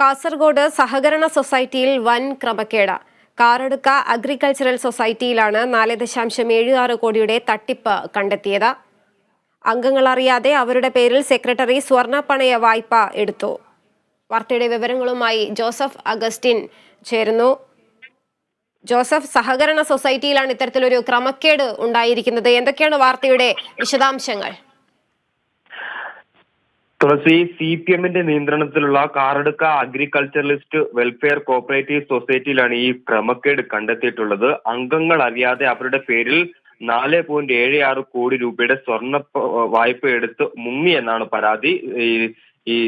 കാസർഗോഡ് സഹകരണ സൊസൈറ്റിയിൽ വൻ ക്രമക്കേട്. കാറടുക്ക അഗ്രികൾച്ചറൽ സൊസൈറ്റിയിലാണ് നാല് ദശാംശം ഏഴ് ആറ് കോടിയുടെ തട്ടിപ്പ് കണ്ടെത്തിയത്. അംഗങ്ങൾ അറിയാതെ അവരുടെ പേരിൽ സെക്രട്ടറി സ്വർണ പണയ വായ്പ എടുത്തു. വാർത്തയുടെ വിവരങ്ങളുമായി ജോസഫ് അഗസ്റ്റിൻ ചേരുന്നു. ജോസഫ് സഹകരണ സൊസൈറ്റിയിലാണ് ഇത്തരത്തിലൊരു ക്രമക്കേട് ഉണ്ടായിരിക്കുന്നത്. എന്തൊക്കെയാണ് വാർത്തയുടെ വിശദാംശങ്ങൾ? തുളസി സി പി എമ്മിന്റെ നിയന്ത്രണത്തിലുള്ള കാറടുക്ക അഗ്രികൾച്ചറലിസ്റ്റ് വെൽഫെയർ കോപ്പറേറ്റീവ് സൊസൈറ്റിയിലാണ് ഈ ക്രമക്കേട് കണ്ടെത്തിയിട്ടുള്ളത്. അംഗങ്ങൾ അറിയാതെ അവരുടെ പേരിൽ നാല് പോയിന്റ് ഏഴ് ആറ് കോടി രൂപയുടെ സ്വർണ വായ്പ എടുത്ത് മുങ്ങി എന്നാണ് പരാതി. ഈ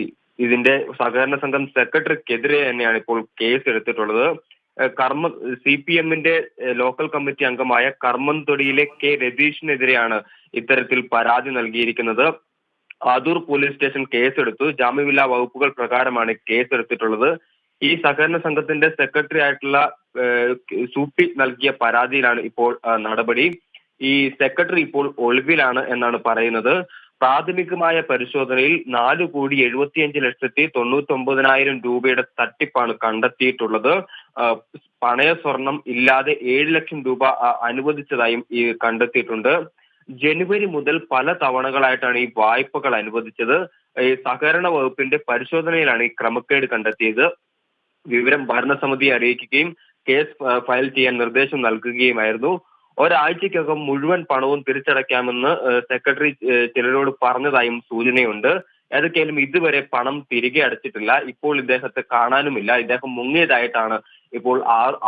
ഇതിന്റെ സഹകരണ സംഘം സെക്രട്ടറിക്കെതിരെ തന്നെയാണ് ഇപ്പോൾ കേസ് എടുത്തിട്ടുള്ളത് കർമ്മ സി പി എമ്മിന്റെ ലോക്കൽ കമ്മിറ്റി അംഗമായ കർമ്മന്തൊടിയിലെ കെ രതീഷിനെതിരെയാണ് ഇത്തരത്തിൽ പരാതി നൽകിയിരിക്കുന്നത്. ആദൂർ പോലീസ് സ്റ്റേഷൻ കേസെടുത്തു. ജാമ്യമില്ലാ വകുപ്പുകൾ പ്രകാരമാണ് കേസെടുത്തിട്ടുള്ളത്. ഈ സഹകരണ സംഘത്തിന്റെ സെക്രട്ടറി ആയിട്ടുള്ള സൂപ്പി നൽകിയ പരാതിയിലാണ് ഇപ്പോൾ നടപടി. ഈ സെക്രട്ടറി ഇപ്പോൾ ഒളിവിലാണ് എന്നാണ് പറയുന്നത്. പ്രാഥമികമായ പരിശോധനയിൽ നാല് കോടി എഴുപത്തിയഞ്ച് ലക്ഷത്തി തൊണ്ണൂറ്റി ഒമ്പതിനായിരം രൂപയുടെ തട്ടിപ്പാണ് കണ്ടെത്തിയിട്ടുള്ളത്. പണയ സ്വർണം ഇല്ലാതെ ഏഴ് ലക്ഷം രൂപ അനുവദിച്ചതായും കണ്ടെത്തിയിട്ടുണ്ട്. ജനുവരി മുതൽ പല തവണകളായിട്ടാണ് ഈ വായ്പകൾ അനുവദിച്ചത്. ഈ സഹകരണ വകുപ്പിന്റെ പരിശോധനയിലാണ് ഈ ക്രമക്കേട് കണ്ടെത്തിയത്. വിവരം ഭരണസമിതിയെ അറിയിക്കുകയും കേസ് ഫയൽ ചെയ്യാൻ നിർദ്ദേശം നൽകുകയുമായിരുന്നു. ഒരാഴ്ചക്കകം മുഴുവൻ പണവും തിരിച്ചടയ്ക്കാമെന്ന് സെക്രട്ടറി ചിലരോട് പറഞ്ഞതായും സൂചനയുണ്ട്. ഏതൊക്കെയാലും ഇതുവരെ പണം തിരികെ അടച്ചിട്ടില്ല. ഇപ്പോൾ ഇദ്ദേഹത്തെ കാണാനുമില്ല. ഇദ്ദേഹം മുങ്ങിയതായിട്ടാണ് ഇപ്പോൾ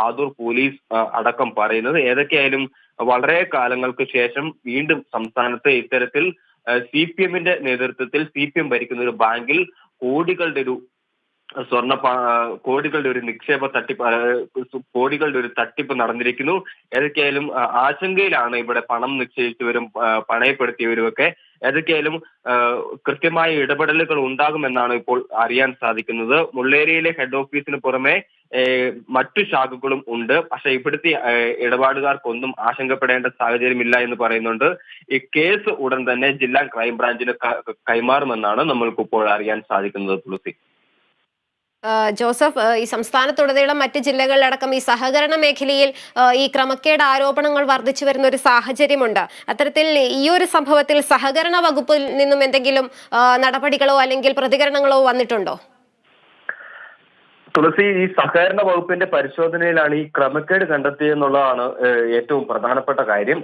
ആദൂർ പോലീസ് അടക്കം പറയുന്നത്. ഏതൊക്കെയായാലും വളരെ കാലങ്ങൾക്ക് ശേഷം വീണ്ടും സംസ്ഥാനത്ത് ഇത്തരത്തിൽ സി പി എമ്മിന്റെ നേതൃത്വത്തിൽ സി പി എം ഭരിക്കുന്ന ഒരു ബാങ്കിൽ കോടികളുടെ ഒരു സ്വർണ കോടികളുടെ ഒരു നിക്ഷേപ തട്ടിപ്പ് കോടികളുടെ ഒരു തട്ടിപ്പ് നടന്നിരിക്കുന്നു. ഏതൊക്കെയായാലും ആശങ്കയിലാണ് ഇവിടെ പണം നിക്ഷേപിച്ചവരും പണയപ്പെടുത്തിയവരുമൊക്കെ. ഏതൊക്കെയായാലും കൃത്യമായ ഇടപെടലുകൾ ഉണ്ടാകുമെന്നാണ് ഇപ്പോൾ അറിയാൻ സാധിക്കുന്നത്. മുള്ളേരിയിലെ ഹെഡ് ഓഫീസിന് പുറമെ മറ്റു ശാഖകളും ഉണ്ട്. പക്ഷെ ഇവിടുത്തെ ഇടപാടുകാർക്കൊന്നും ആശങ്കപ്പെടേണ്ട സാഹചര്യമില്ല എന്ന് പറയുന്നുണ്ട്. ഈ കേസ് ഉടൻ തന്നെ ജില്ലാ ക്രൈംബ്രാഞ്ചിന് കൈമാറുമെന്നാണ് നമ്മൾക്ക് ഇപ്പോൾ അറിയാൻ സാധിക്കുന്നത് തുളസി. ജോസഫ് ഈ സംസ്ഥാനത്തുടനീളം മറ്റ് ജില്ലകളിലടക്കം ഈ സഹകരണ മേഖലയിൽ ഈ ക്രമക്കേട് ആരോപണങ്ങൾ വർദ്ധിച്ചു വരുന്ന ഒരു സാഹചര്യമുണ്ട്. അത്തരത്തിൽ ഈ ഒരു സംഭവത്തിൽ സഹകരണ വകുപ്പിൽ നിന്നും എന്തെങ്കിലും നടപടികളോ അല്ലെങ്കിൽ പ്രതികരണങ്ങളോ വന്നിട്ടുണ്ടോ? തുളസി ഈ സഹകരണ വകുപ്പിന്റെ പരിശോധനയിലാണ് ഈ ക്രമക്കേട് കണ്ടെത്തിയെന്നുള്ളതാണ് ഏറ്റവും പ്രധാനപ്പെട്ട കാര്യം.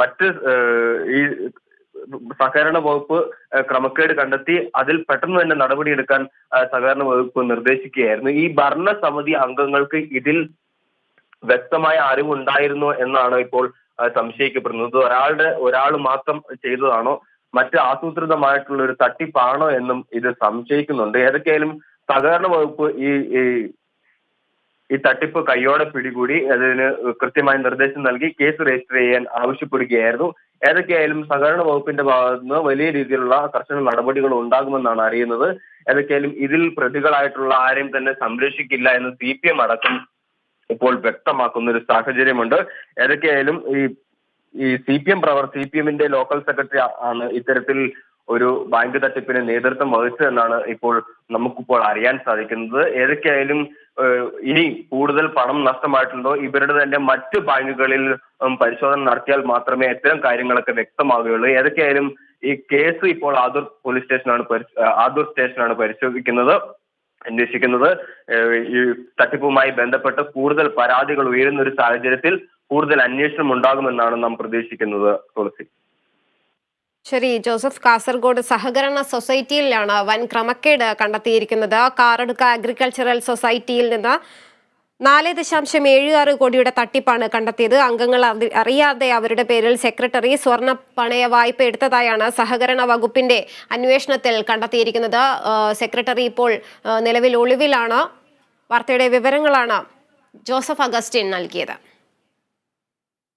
മറ്റ് ഈ സഹകരണ വകുപ്പ് ക്രമക്കേട് കണ്ടെത്തി അതിൽ പെട്ടെന്ന് തന്നെ നടപടിയെടുക്കാൻ സഹകരണ വകുപ്പ് നിർദ്ദേശിക്കുകയായിരുന്നു. ഈ ഭരണസമിതി അംഗങ്ങൾക്ക് ഇതിൽ വ്യക്തമായ അറിവുണ്ടായിരുന്നു എന്നാണ് ഇപ്പോൾ സംശയിക്കപ്പെടുന്നത്. ഒരാളുടെ ഒരാൾ മാത്രം ചെയ്തതാണോ? മറ്റ് ആസൂത്രിതമായിട്ടുള്ള ഒരു തട്ടിപ്പാണോ എന്നും ഇത് സംശയിക്കുന്നുണ്ട്. ഏതൊക്കെയായാലും സഹകരണ വകുപ്പ് ഈ ഈ തട്ടിപ്പ് കയ്യോടെ പിടികൂടി അതിന് കൃത്യമായ നിർദ്ദേശം നൽകി കേസ് രജിസ്റ്റർ ചെയ്യാൻ ആവശ്യപ്പെടുകയായിരുന്നു. ഏതൊക്കെയായാലും സഹകരണ വകുപ്പിന്റെ ഭാഗത്ത് നിന്ന് വലിയ രീതിയിലുള്ള കർശന നടപടികൾ ഉണ്ടാകുമെന്നാണ് അറിയുന്നത്. ഏതൊക്കെയായാലും ഇതിൽ പ്രതികളായിട്ടുള്ള ആരെയും തന്നെ സംരക്ഷിക്കില്ല എന്ന് സി പി എം അടക്കം ഇപ്പോൾ വ്യക്തമാക്കുന്ന ഒരു സാഹചര്യമുണ്ട്. ഏതൊക്കെയായാലും ഈ ഈ സി പി എം പ്രവർ സി പി എമ്മിന്റെ ലോക്കൽ സെക്രട്ടറി ആണ് ഇത്തരത്തിൽ ഒരു ബാങ്ക് തട്ടിപ്പിന് നേതൃത്വം വഹിച്ചതെന്നാണ് ഇപ്പോൾ നമുക്കിപ്പോൾ അറിയാൻ സാധിക്കുന്നത്. ഏതൊക്കെയായാലും ഇനി കൂടുതൽ പണം നഷ്ടമായിട്ടുണ്ടോ? ഇവരുടെ തന്നെ മറ്റ് ബാങ്കുകളിൽ പരിശോധന നടത്തിയാൽ മാത്രമേ ഇത്തരം കാര്യങ്ങളൊക്കെ വ്യക്തമാവുകയുള്ളൂ. ഏതൊക്കെയായാലും ഈ കേസ് ഇപ്പോൾ ആദൂർ പോലീസ് സ്റ്റേഷനാണ് ആദൂർ സ്റ്റേഷനാണ് പരിശോധിക്കുന്നത് അന്വേഷിക്കുന്നത്. ഈ തട്ടിപ്പുമായി ബന്ധപ്പെട്ട് കൂടുതൽ പരാതികൾ ഉയരുന്ന ഒരു സാഹചര്യത്തിൽ കൂടുതൽ അന്വേഷണം ഉണ്ടാകുമെന്നാണ് നാം പ്രതീക്ഷിക്കുന്നത് തുളസി. ശരി ജോസഫ് കാസർഗോഡ് സഹകരണ സൊസൈറ്റിയിലാണ് വൻ ക്രമക്കേട് കണ്ടെത്തിയിരിക്കുന്നത്. കാറടുക്ക അഗ്രികൾച്ചറൽ സൊസൈറ്റിയിൽ നിന്ന് നാല് ദശാംശം ഏഴ് ആറ് കോടിയുടെ തട്ടിപ്പാണ് കണ്ടെത്തിയത്. അംഗങ്ങൾ അറിയാതെ അവരുടെ പേരിൽ സെക്രട്ടറി സ്വർണ പണയ വായ്പ എടുത്തതായാണ് സഹകരണ വകുപ്പിന്റെ അന്വേഷണത്തിൽ കണ്ടെത്തിയിരിക്കുന്നത്. സെക്രട്ടറി ഇപ്പോൾ നിലവിൽ ഒളിവിലാണ്. വാർത്തയുടെ വിവരങ്ങളാണ് ജോസഫ് അഗസ്റ്റിൻ നൽകിയത്.